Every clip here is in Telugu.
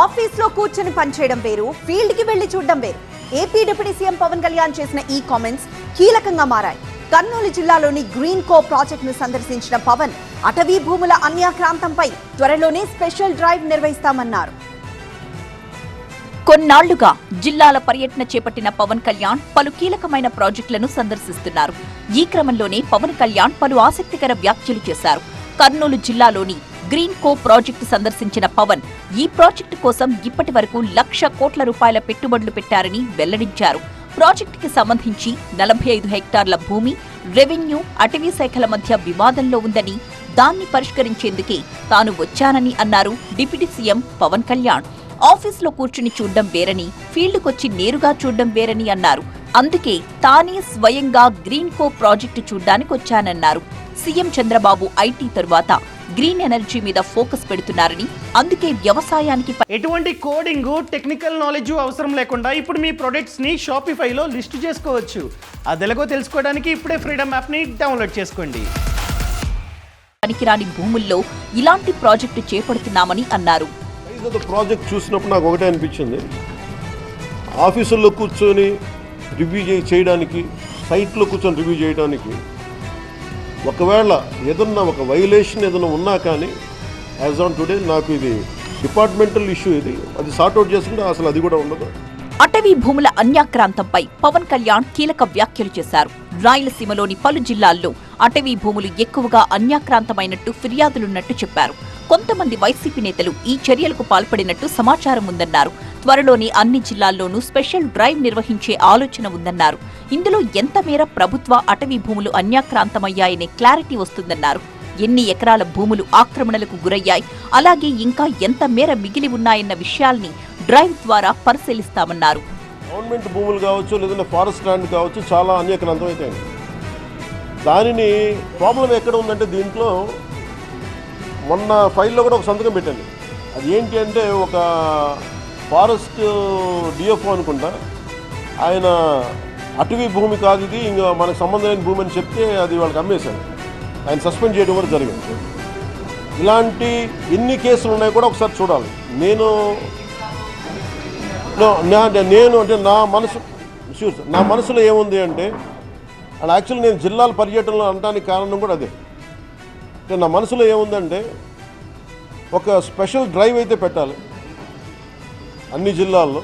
ఆఫీస్లో కూర్చొని పనిచేయడం వేరు ఫీల్డ్కి వెళ్ళి చూడడం వేరు. AP deputy CM Pawan Kalyan చేసిన ఈ కామెంట్స్ కీలకంగా మారాయి. కర్నూలు జిల్లాలోని గ్రీన్ కో ప్రాజెక్ట్ను సందర్శించిన పవన్ అటవీ భూముల అన్యాక్రాంతంపై త్వరలోనే స్పెషల్ డ్రైవ్ నిర్వహిస్తామన్నారు. కొన్నాళ్ళుగా జిల్లాల పర్యటన చేపట్టిన పవన్ కళ్యాణ్ పలు కీలకమైన ప్రాజెక్టులను సందర్శిస్తున్నారు. ఈ క్రమంలోనే పవన్ కళ్యాణ్ పలు ఆసక్తికర వ్యాఖ్యలు చేశారు. కర్నూలు జిల్లాలోని గ్రీన్ కో ప్రాజెక్టు సందర్శించిన పవన్ ఈ ప్రాజెక్టు కోసం ఇప్పటి వరకు లక్ష కోట్ల రూపాయల పెట్టుబడులు పెట్టారని వెల్లడించారు. ప్రాజెక్టుకి సంబంధించి నలభై ఐదు హెక్టార్ల భూమి రెవెన్యూ అటవీ శాఖల మధ్య వివాదంలో ఉందని దాన్ని పరిష్కరించేందుకే తాను వచ్చానని అన్నారు డిప్యూటీ సీఎం పవన్ కళ్యాణ్. ఆఫీసులో కూర్చుని చూడడం వేరని ఫీల్డ్కొచ్చి నేరుగా చూడడం వేరని అన్నారు. అందుకే తానే స్వయంగా గ్రీన్ కో ప్రాజెక్టు చూడ్డానికి వచ్చానన్నారు. సీఎం చంద్రబాబు ఐటీ తరువాత గ్రీన్ ఎనర్జీ మీద ఫోకస్ పెడుతున్నారని అందుకే వ్యవసాయానికి ఎటువంటి కోడింగ్ టెక్నికల్ నాలెడ్జ్ అవసరం లేకుండా ఇప్పుడు మీ ప్రొడక్ట్స్ని షాపిఫైలో లిస్ట్ చేసుకోవచ్చు. అది ఎలాగో తెలుసుకోవడానికి ఇప్పుడే ఫ్రీడమ్ యాప్ని డౌన్లోడ్ చేసుకోండి. పనికిరాని భూముల్లో ఇలాంటి ప్రాజెక్టు చేపడుతున్నామని అన్నారు. ప్రాజెక్ట్ చూసినప్పుడు నాకు ఒకటే అనిపించింది. ఆఫీసుల్లో కూర్చొని రివ్యూ చేయడానికి సైట్లో కూర్చొని రివ్యూ చేయడానికి ఒకవేళ ఏదన్నా ఒక వైలేషన్ ఏదైనా ఉన్నా కానీ యాజ్ ఆన్ టుడే నాకు ఇది డిపార్ట్మెంటల్ ఇష్యూ ఇది. అది సార్ట్అవుట్ చేసుకుంటే అసలు అది కూడా ఉండదు. అటవీ భూముల అన్యాక్రాంతంపై పవన్ కళ్యాణ్ కీలక వ్యాఖ్యలు చేశారు. రాయలసీమలోని పలు జిల్లాల్లో అటవీ భూములు ఎక్కువగా అన్యాక్రాంతమైనట్టు ఫిర్యాదులున్నట్టు చెప్పారు. కొంతమంది వైసీపీ నేతలు ఈ చర్యలకు పాల్పడినట్టు సమాచారం ఉందన్నారు. త్వరలోనే అన్ని జిల్లాల్లోనూ స్పెషల్ డ్రైవ్ నిర్వహించే ఆలోచన ఉందన్నారు. ఇందులో ఎంత మేర ప్రభుత్వ అటవీ భూములు అన్యాక్రాంతమయ్యాయనే క్లారిటీ వస్తుందన్నారు. ఎన్ని ఎకరాల భూములు ఆక్రమణలకు గురయ్యాయి అలాగే ఇంకా ఎంత మేర మిగిలి ఉన్నాయన్న విషయాల్ని డ్రైవ్ ద్వారా పరిశీలిస్తామన్నారు. గవర్నమెంట్ భూములు కావచ్చు లేదంటే ఫారెస్ట్ ల్యాండ్ కావచ్చు చాలా అన్యక్రాంతం అయితే దానిని ప్రాబ్లం ఎక్కడ ఉందంటే దీంట్లో మొన్న ఫైల్లో కూడా ఒక సంతకం పెట్టండి. అది ఏంటి అంటే ఒక ఫారెస్ట్ డిఎఫ్ఓ అనుకుంటా. ఆయన అటవీ భూమి కాదు ఇది ఇంకా మనకు సంబంధం లేని భూమి అని చెప్తే అది వాళ్ళకి అమ్మేశారు. ఆయన సస్పెండ్ చేయడం కూడా జరిగింది. ఇలాంటి ఎన్ని కేసులు ఉన్నాయో కూడా ఒకసారి చూడాలి. నేను నా- నేను అంటే నా మనసు షూర్ నా మనసులో ఏముంది అంటే అండ్ యాక్చువల్లీ నేను జిల్లాల పర్యటనలో అనడానికి కారణం కూడా అదే. నా మనసులో ఏముందంటే ఒక స్పెషల్ డ్రైవ్ అయితే పెట్టాలి అన్ని జిల్లాల్లో.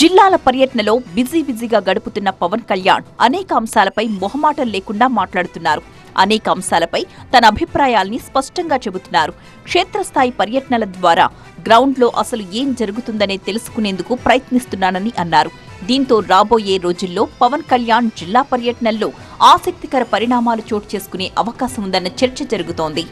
జిల్లాల పర్యటనలో బిజీ బిజీగా గడుపుతున్న పవన్ కళ్యాణ్ అనేక అంశాలపై మొహమాటం లేకుండా మాట్లాడుతున్నారు. అనేక అంశాలపై తన అభిప్రాయాల్ని స్పష్టంగా చెబుతున్నారు. క్షేత్రస్థాయి పర్యటనల ద్వారా గ్రౌండ్లో అసలు ఏం జరుగుతుందనే తెలుసుకునేందుకు ప్రయత్నిస్తున్నానని అన్నారు. దీంతో రాబోయే రోజుల్లో పవన్ కళ్యాణ్ జిల్లా పర్యటనల్లో ఆసక్తికర పరిణామాలు చోటు చేసుకునే అవకాశం ఉందన్న చర్చ జరుగుతోంది.